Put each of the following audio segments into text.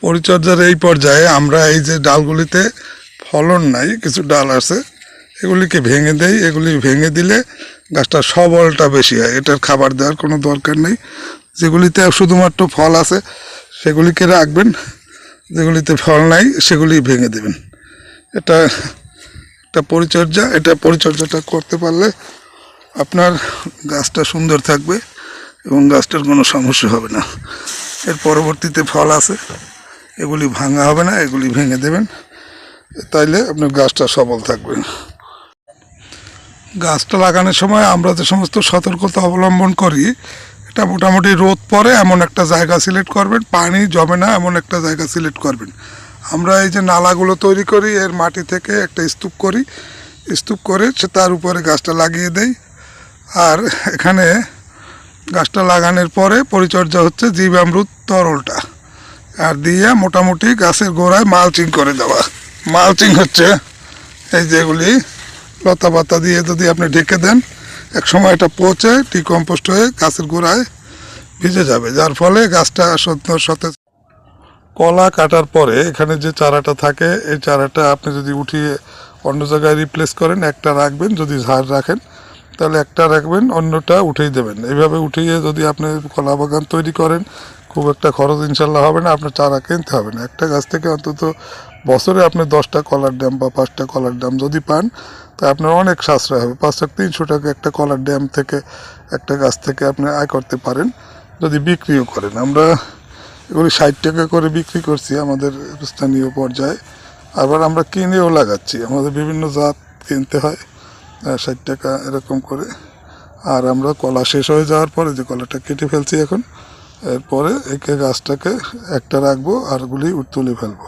পরিচর্যার এই পর্যায়ে আমরা এই যে ডালগুলিতে ফলন নাই, কিছু ডাল আছে, এগুলিকে ভেঙে দেই। এগুলি ভেঙে দিলে গাছটা সবলটা বেশি হয়। এটার খাবার দেওয়ার কোনো দরকার নেই। যেগুলিতে শুধুমাত্র ফল আছে, সেগুলিকে রাখবেন। যেগুলিতে ফল নাই, সেগুলি ভেঙে দেবেন। এটা একটা পরিচর্যা। এটা পরিচর্যাটা করতে পারলে আপনার গাছটা সুন্দর থাকবে এবং গাছটার কোনো সমস্যা হবে না। এর পরবর্তীতে ফল আছে। এগুলি ভাঙা হবে না, এগুলি ভেঙে দেবেন। তাইলে আপনার গাছটা সবল থাকবে গাছটা লাগানোর সময় আমরা যে সমস্ত সতর্কতা অবলম্বন করি, এটা মোটামুটি রোদ পরে এমন একটা জায়গা সিলেক্ট করবেন, পানি জমে না এমন একটা জায়গা সিলেক্ট করবেন। আমরা এই যে নালাগুলো তৈরি করি, এর মাটি থেকে একটা স্তূপ করি। স্তূপ করে সে তার উপরে গাছটা লাগিয়ে দেই। আর এখানে গাছটা লাগানোর পরে পরিচর্যা হচ্ছে জীবামৃত তরলটা। আর দিয়ে মোটামুটি গাছের গোড়ায় মালচিং করে দেওয়া। মালচিং হচ্ছে এই যেগুলি লতা পাতা দিয়ে যদি আপনি ঢেকে দেন, এক সময় এটা পচে ডিকম্পোস্ট হয়ে গাছের গোড়ায় ভিজে যাবে, যার ফলে গাছটা সুন্দর সতেজ। কলা কাটার পরে এখানে যে চারাটা থাকে, এই চারাটা আপনি যদি উঠিয়ে অন্য জায়গায় রিপ্লেস করেন, একটা রাখবেন যদি ঝাড় রাখেন, তাহলে একটা রাখবেন, অন্যটা উঠিয়ে দেবেন। এইভাবে উঠিয়ে যদি আপনি কলা বাগান তৈরি করেন খুব একটা খরচ ইনশাল্লাহ হবে না, আপনার চারা কিনতে হবে না। একটা গাছ থেকে অন্তত বছরে আপনি দশটা কলার ড্যাম বা পাঁচটা কলার ড্যাম যদি পান, তা আপনার অনেক সাশ্রয় হবে। পাঁচশো তিনশো টাকা একটা কলার ড্যাম থেকে একটা গাছ থেকে আপনি আয় করতে পারেন, যদি বিক্রিও করেন। আমরা এগুলি ষাট টাকা করে বিক্রি করছি আমাদের স্থানীয় পর্যায়ে। আবার আমরা কিনেও লাগাচ্ছি, আমাদের বিভিন্ন জাত কিনতে হয় ষাট টাকা এরকম করে। আর আমরা কলা শেষ হয়ে যাওয়ার পরে যে কলাটা কেটে ফেলছি এখন এরপরে একে গাছটাকে একটা রাখব, আরগুলি তুলে ফেলব।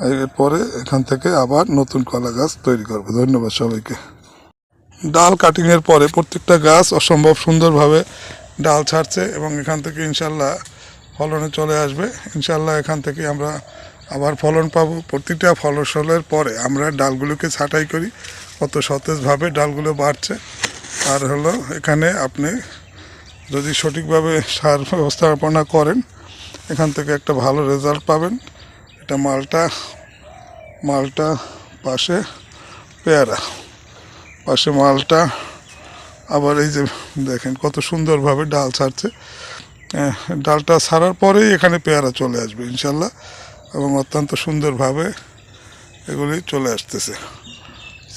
এরপরে এখান থেকে আবার নতুন কলা গাছ তৈরি করব। ধন্যবাদ সবাইকে। ডাল কাটিংয়ের পরে প্রত্যেকটা গাছ অসম্ভব সুন্দরভাবে ডাল ছাড়ছে এবং এখান থেকে ইনশাল্লাহ ফলনে চলে আসবে। ইনশাল্লাহ এখান থেকে আমরা আবার ফলন পাবো। প্রতিটা ফলসলের পরে আমরা ডালগুলোকে ছাঁটাই করি। কত সতেজভাবে ডালগুলো বাড়ছে। আর হলো এখানে আপনি যদি সঠিকভাবে সার ব্যবস্থাপনা করেন এখান থেকে একটা ভালো রেজাল্ট পাবেন। এটা মালটা মালটা পাশে পেয়ারা পাশে মালটা আবার এই যে দেখেন কত সুন্দরভাবে ডাল ছাড়ছে। আহ, ডালটা ছাড়ার পরেই এখানে পেয়ারা চলে আসবে ইনশাল্লাহ এবং অত্যন্ত সুন্দরভাবে এগুলি চলে আসতেছে।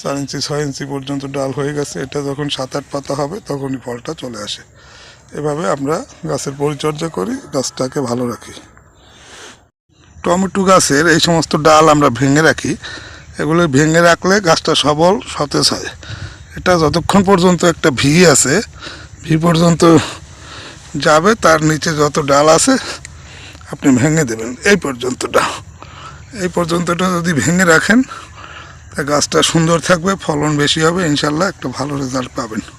চার ইঞ্চি ছয় ইঞ্চি পর্যন্ত ডাল হয়ে গেছে। এটা যখন সাত আট পাতা হবে তখনই ফলটা চলে আসে। এভাবে আমরা গাছের পরিচর্যা করি, গাছটাকে ভালো রাখি। টমেটো গাছের এই সমস্ত ডাল আমরা ভেঙে রাখি। এগুলো ভেঙে রাখলে গাছটা সবল, সতেজ হয়। এটা যতক্ষণ পর্যন্ত একটা ভি আছে, ভি পর্যন্ত যাবে, তার নিচে যত ডাল আছে, আপনি ভেঙে দেবেন। এই পর্যন্তটা। এই পর্যন্তটা যদি ভেঙে রাখেন, তা গাছটা সুন্দর থাকবে, ফলন বেশি হবে, ইনশাল্লাহ একটা ভালো রেজাল্ট পাবেন।